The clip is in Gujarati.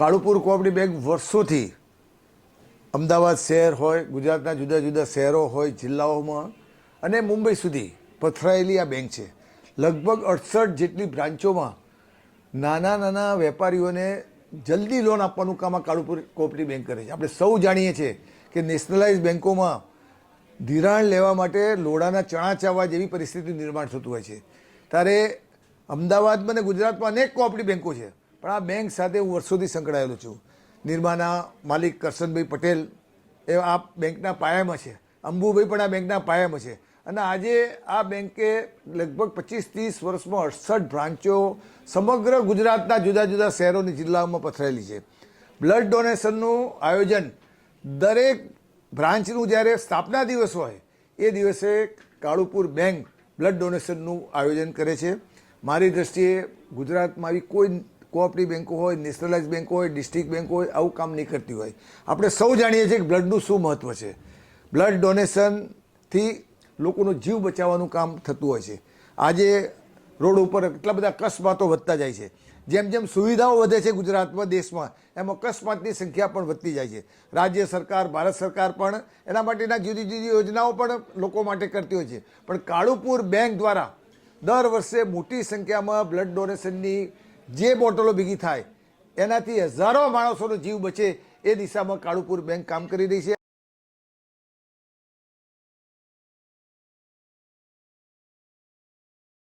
કાળુપુર કોઓપરેટિવ બેંક વર્ષોથી અમદાવાદ શહેર હોય, ગુજરાતના જુદા જુદા શહેરો હોય, જિલ્લાઓમાં અને મુંબઈ સુધી પથરાયેલી આ બેંક છે. લગભગ અડસઠ જેટલી બ્રાન્ચોમાં નાના નાના વેપારીઓને જલ્દી લોન આપવાનું કામ આ કાળુપુર કોઓપરેટિવ બેંક કરે છે. આપણે સૌ જાણીએ છીએ કે નેશનલાઇઝ બેંકોમાં ધિરાણ લેવા માટે લોડાના ચણા ચાવવા જેવી પરિસ્થિતિ નિર્માણ થતું હોય છે. ત્યારે અમદાવાદમાં અને ગુજરાતમાં અનેક કોઓપરેટિવ બેંકો છે. પણ આ બેંક સાથે હું વર્ષોથી સંકળાયેલો છું. નિર્માના માલિક કરશનભાઈ પટેલ એ આ બેંકના પાયામાં છે. અંબુભાઈ પણ આ બેંકના પાયામાં છે. અને આજે આ બેંકે લગભગ પચીસ ત્રીસ વર્ષમાં અડસઠ બ્રાન્ચો સમગ્ર ગુજરાતના જુદા જુદા શહેરોની જિલ્લાઓમાં પથરાયેલી છે. બ્લડ ડોનેશનનું આયોજન દરેક બ્રાન્ચનું જ્યારે સ્થાપના દિવસ હોય, એ દિવસે કાળુપુર બેંક બ્લડ ડોનેશનનું આયોજન કરે છે. મારી દ્રષ્ટિએ ગુજરાતમાં આવી કોઈ કોઓપરેટિવ બેંકો હોય નેશનલાઇઝ બેંકો હોય, ડિસ્ટ્રિક્ટ બેંકો હોય, આવું કામ નહીં કરતી હોય. આપણે સૌ જાણીએ છીએ કે બ્લડનું શું મહત્ત્વ છે. બ્લડ ડોનેશનથી લોકોનો જીવ બચાવવાનું કામ થતું હોય છે. આજે રોડ ઉપર એટલા બધા અકસ્માતો વધતા જાય છે. જેમ જેમ સુવિધાઓ વધે છે ગુજરાતમાં, દેશમાં, એમ અકસ્માતની સંખ્યા પણ વધતી જાય છે. રાજ્ય સરકાર, ભારત સરકાર પણ એના માટેના જુદી જુદી યોજનાઓ પણ લોકો માટે કરતી હોય છે. પણ કાળુપુર બેંક દ્વારા દર વર્ષે મોટી સંખ્યામાં બ્લડ ડોનેશનની જે બોટલો ભેગી થાય, એનાથી હજારો માણસોનો જીવ બચે એ દિશામાં કાળુપુર બેંક કામ કરી રહી છે.